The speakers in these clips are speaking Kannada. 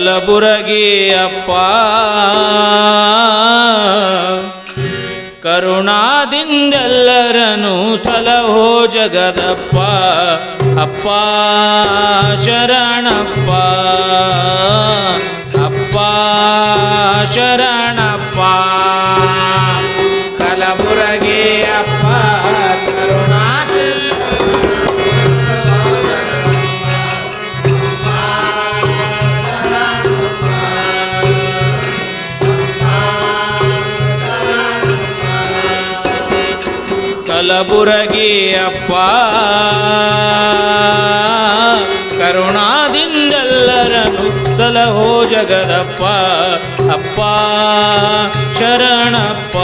ಕಲಬುರಗಿ ಅಪ್ಪ. ಕರುಣಾದಿಂದೆಲ್ಲರನು ಸಲಹೋ ಜಗದಪ್ಪ. ಅಪ್ಪ ಶರಣಪ್ಪ. ಅಪ್ಪ ಶರಣಪ್ಪ. ಕಲಬುರಗಿ ಅಪ್ಪ. ಕರುಣಾದಿಂದೆಲ್ಲರನು ಸಲಹೋ ಜಗದಪ್ಪ. ಅಪ್ಪ ಶರಣಪ್ಪ.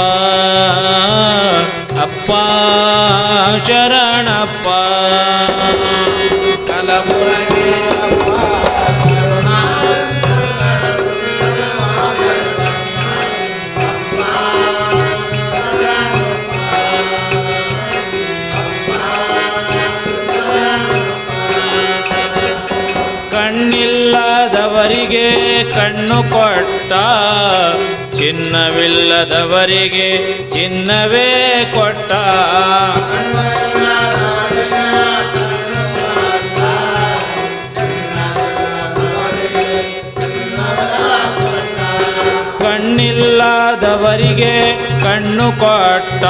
ಅಪ್ಪ ಶರಣಪ್ಪ ಕೊಟ್ಟ ಚಿನ್ನವಿಲ್ಲದವರಿಗೆ ಚಿನ್ನವೇ ಕೊಟ್ಟ. ಕಣ್ಣಿಲ್ಲದವರಿಗೆ ಕಣ್ಣು ಕೊಟ್ಟ.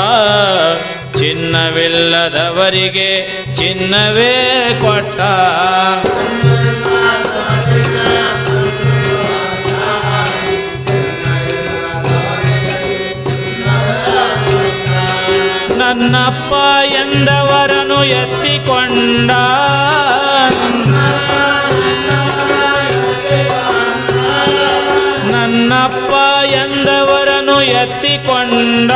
ಚಿನ್ನವಿಲ್ಲದವರಿಗೆ ಚಿನ್ನವೇ ಕೊಟ್ಟ. ನನ್ನಪ್ಪ ಎಂದವರನು ಎತ್ತಿಕೊಂಡ. ನನ್ನಪ್ಪ ಎಂದವರನು ಎತ್ತಿಕೊಂಡ.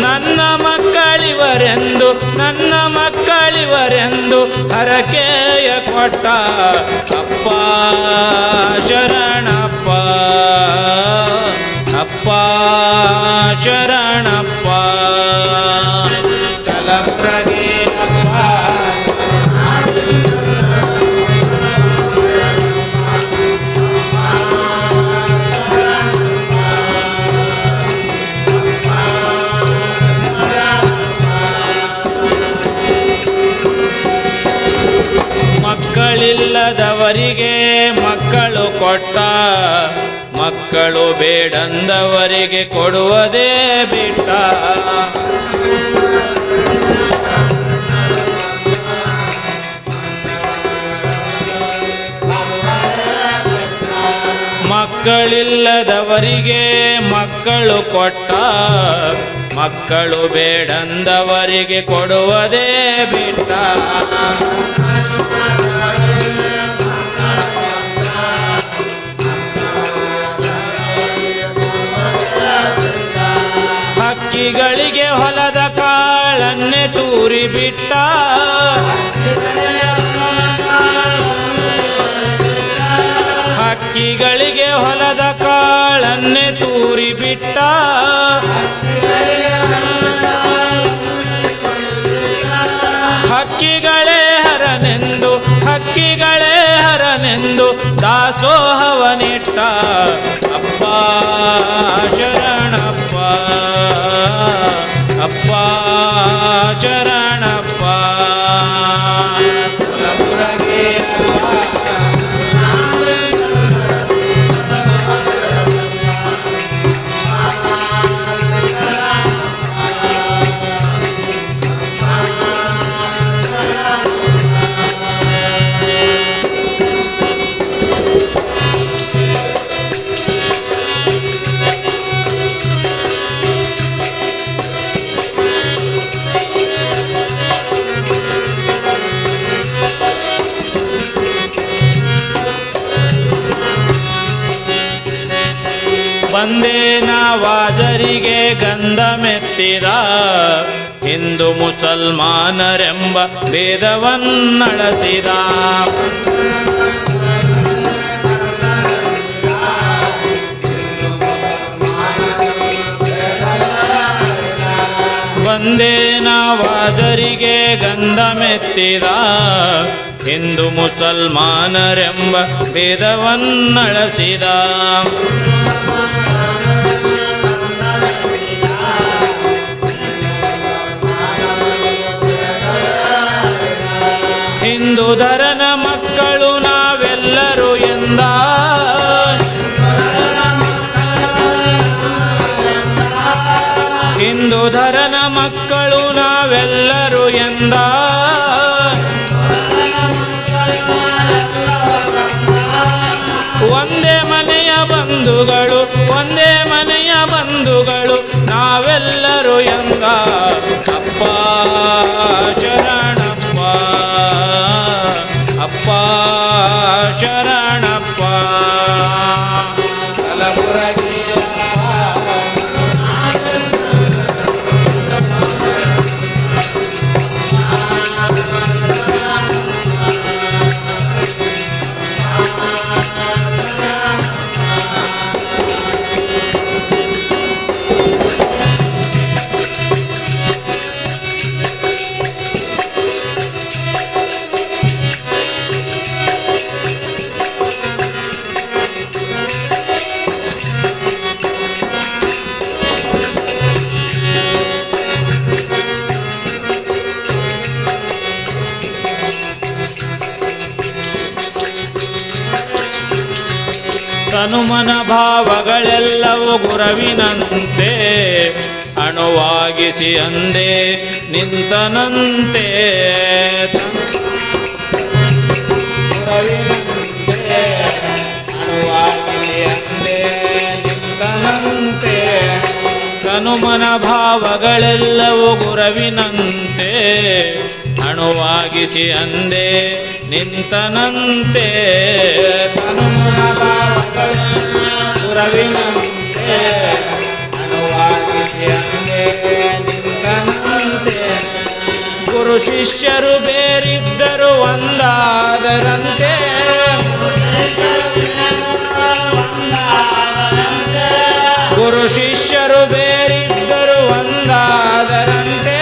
ನನ್ನ ಮಕ್ಕಳಿವರೆಂದು ನನ್ನ ಮಕ್ಕಳಿವರೆಂದು ಹರಕೆಯ ಕೊಟ್ಟ. ಮಕ್ಕಳಿಲ್ಲದವರಿಗೆ ಮಕ್ಕಳು ಕೊಟ್ಟ ಮಕ್ಕಳು ಬೇಡಂದವರಿಗೆ ಕೊಡುವುದೇ ಬಿಟ್ಟ. ಮಕ್ಕಳಿಲ್ಲದವರಿಗೆ ಮಕ್ಕಳು ಕೊಟ್ಟ ಮಕ್ಕಳು ಬೇಡಂದವರಿಗೆ ಕೊಡುವುದೇ ಬಿಟ್ಟ. ಹಕ್ಕಿಗಳಿಗೆ ಹೊಲದ ಕಾಳನ್ನೇ ತೂರಿ ಬಿಟ್ಟ ಹಕ್ಕಿಗಳೇ ಹರನೆಂದು ದಾಸೋಹವನಿಟ್ಟ ಅಪ್ಪ ಶರಣಪ್ಪ ಅಪ್ಪ. ನಾವಾಜರಿಗೆ ಹಿಂದೂ ಮುಸಲ್ಮಾನರೆಂಬ ಭೇದವನ್ನಳಸಿದ. ಒಂದೇ ನಾವಾದರಿಗೆ ಗಂಧ ಮೆತ್ತಿದ ಹಿಂದೂ ಮುಸಲ್ಮಾನರೆಂಬ ಭೇದವನ್ನಳಸಿದ. ತನುಮನ ಭಾವಗಳೆಲ್ಲವೂ ಗುರವಿನಂತೆ ಅಣುವಾಗಿಸಿ ಅಂದೇ ನಿಂತನಂತೆ. ತನುಮನ ಭಾವಗಳೆಲ್ಲವೂ ಗುರವಿನಂತೆ, ಅಣುವಾಗಿಸಿ ಅಂದೆ ನಿಂತನಂತೆ. ಗುರವಿನಂತೆ, ಅಣುವಾಗಿಸಿ ಅಂದೇ ನಿಂತನಂತೆ. ಗುರು ಶಿಷ್ಯರು ಬೇರಿದ್ದರು ಒಂದಾದರಂತೆ. ಗುರು ಶಿಷ್ಯರು ಬೇರಿದ್ದರು ಒಂದಾದರಂತೆ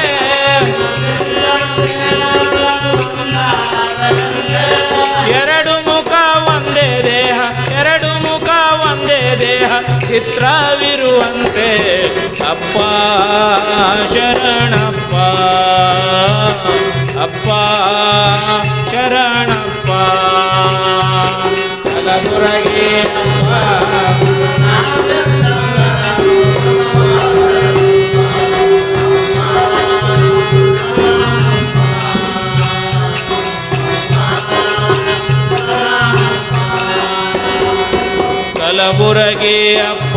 ಎರಡು ಮುಖ ಒಂದೇ ದೇಹ ಎರಡು ಮುಖ ಒಂದೇ ದೇಹ ಚಿತ್ರವಿರುವಂತೆ. ಅಪ್ಪ ಶರಣಪ್ಪ. ಕಲಬುರಗಿ ಅಪ್ಪ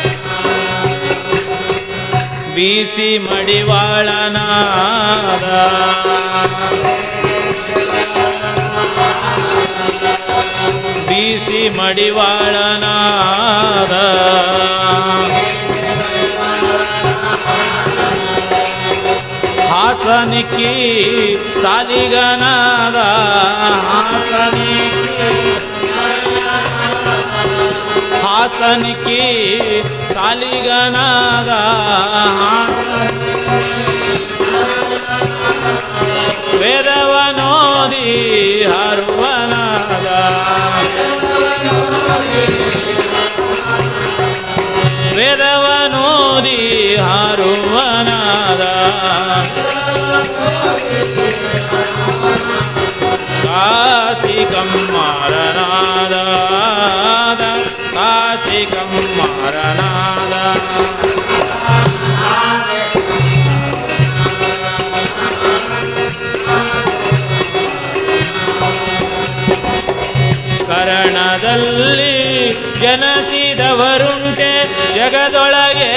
ಬೀಸಿ ಮಡಿವಾಳನಾದ. ಬೀಸಿ ಮಡಿವಾಳನಾದ. ಹಾಸನಿಕಿ ಸಾಲಿಗನಾದ. ಹಾಸನಿಕ್ಕಿ ಹಾಸನಿಕಿ ಸಾಲಿಗನಾದ ವೇದವನೋದಿ ಹರುವನಾದ. ಕಾಶಿ ಮಾರನಾದ. ಕರಣದಲ್ಲಿ ಜನಸಿದವರುಂಟೆ ಜಗದೊಳಗೆ.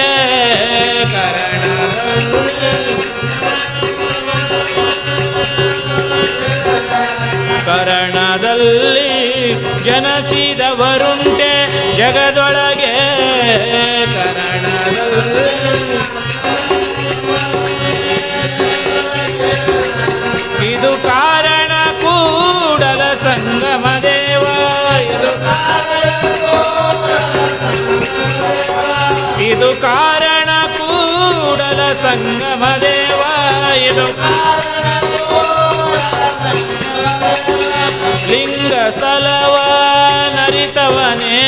ಕರಣದಲ್ಲಿ ಜನಸಿದವರುಂಟೆ ಜಗದೊಳಗೆ ಇದು ಕಾರಣ ಕೂಡಲ ಸಂಗಮ ದೇವ. ಇದು ಇದು ಕಾರಣ ಕೂಡಲ ಸಂಗಮ ದೇವ. ಇದು ಲಿಂಗ ಸ್ಥಳವ ನರಿತವನೇ.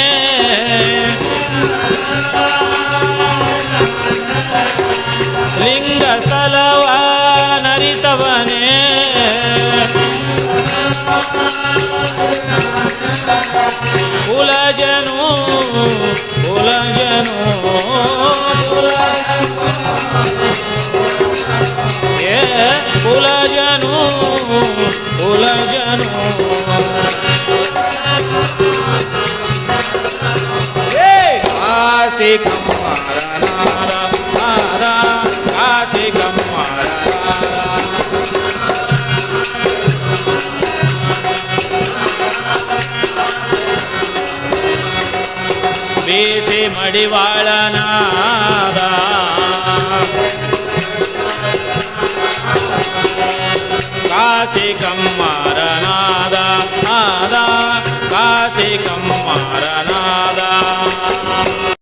ಲಿಂಗ ಸ್ಥಳವ ನರಿತವನೇ. కులజను కులజను ఏ కులజను కులజను. కాశికం కాశికం ಕಮ್ಮಾರನಾದ ನಾದ ಕಾಶಿ ಕಮ್ಮಾರನಾದ ಬೀಸಿ ಮಡಿವಾಳನಾದ ಕಾಶಿ ಕಮ್ಮಾರನಾದ ನಾದ ಕಾಶಿ ಕಮ್ಮಾರನಾದ